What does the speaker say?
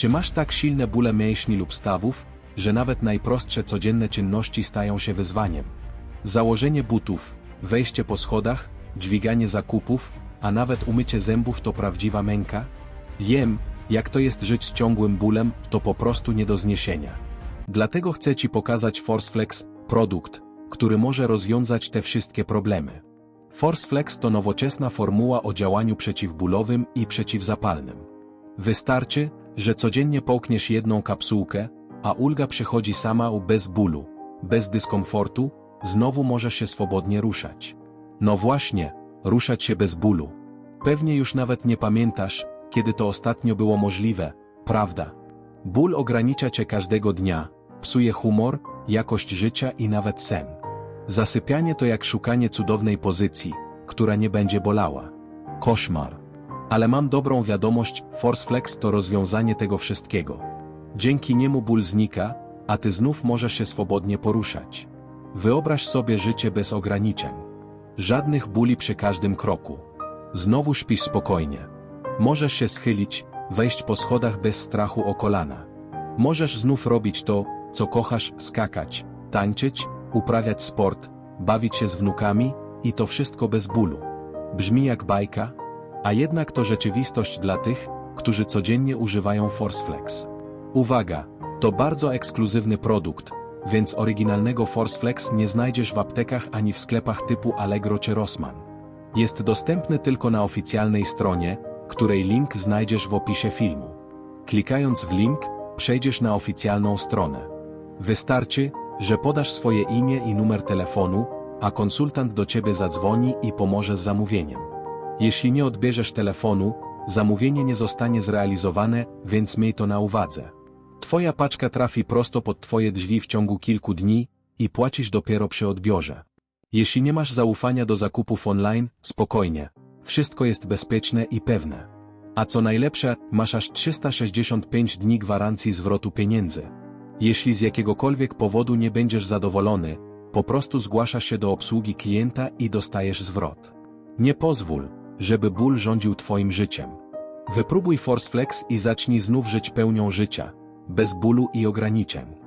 Czy masz tak silne bóle mięśni lub stawów, że nawet najprostsze codzienne czynności stają się wyzwaniem? Założenie butów, wejście po schodach, dźwiganie zakupów, a nawet umycie zębów to prawdziwa męka? Wiem, jak to jest żyć z ciągłym bólem, to po prostu nie do zniesienia. Dlatego chcę Ci pokazać ForceFlex, produkt, który może rozwiązać te wszystkie problemy. ForceFlex to nowoczesna formuła o działaniu przeciwbólowym i przeciwzapalnym. Wystarczy, że codziennie połkniesz jedną kapsułkę, a ulga przychodzi sama bez bólu, bez dyskomfortu, znowu możesz się swobodnie ruszać. No właśnie, ruszać się bez bólu. Pewnie już nawet nie pamiętasz, kiedy to ostatnio było możliwe, prawda? Ból ogranicza cię każdego dnia, psuje humor, jakość życia i nawet sen. Zasypianie to jak szukanie cudownej pozycji, która nie będzie bolała. Koszmar. Ale mam dobrą wiadomość, ForceFlex to rozwiązanie tego wszystkiego. Dzięki niemu ból znika, a ty znów możesz się swobodnie poruszać. Wyobraź sobie życie bez ograniczeń. Żadnych bóli przy każdym kroku. Znowu śpisz spokojnie. Możesz się schylić, wejść po schodach bez strachu o kolana. Możesz znów robić to, co kochasz, skakać, tańczyć, uprawiać sport, bawić się z wnukami i to wszystko bez bólu. Brzmi jak bajka, a jednak to rzeczywistość dla tych, którzy codziennie używają ForceFlex. Uwaga, to bardzo ekskluzywny produkt, więc oryginalnego ForceFlex nie znajdziesz w aptekach ani w sklepach typu Allegro czy Rossmann. Jest dostępny tylko na oficjalnej stronie, której link znajdziesz w opisie filmu. Klikając w link, przejdziesz na oficjalną stronę. Wystarczy, że podasz swoje imię i numer telefonu, a konsultant do ciebie zadzwoni i pomoże z zamówieniem. Jeśli nie odbierzesz telefonu, zamówienie nie zostanie zrealizowane, więc miej to na uwadze. Twoja paczka trafi prosto pod twoje drzwi w ciągu kilku dni i płacisz dopiero przy odbiorze. Jeśli nie masz zaufania do zakupów online, spokojnie. Wszystko jest bezpieczne i pewne. A co najlepsze, masz aż 365 dni gwarancji zwrotu pieniędzy. Jeśli z jakiegokolwiek powodu nie będziesz zadowolony, po prostu zgłaszasz się do obsługi klienta i dostajesz zwrot. Nie pozwól, żeby ból rządził twoim życiem. Wypróbuj ForceFlex i zacznij znów żyć pełnią życia, bez bólu i ograniczeń.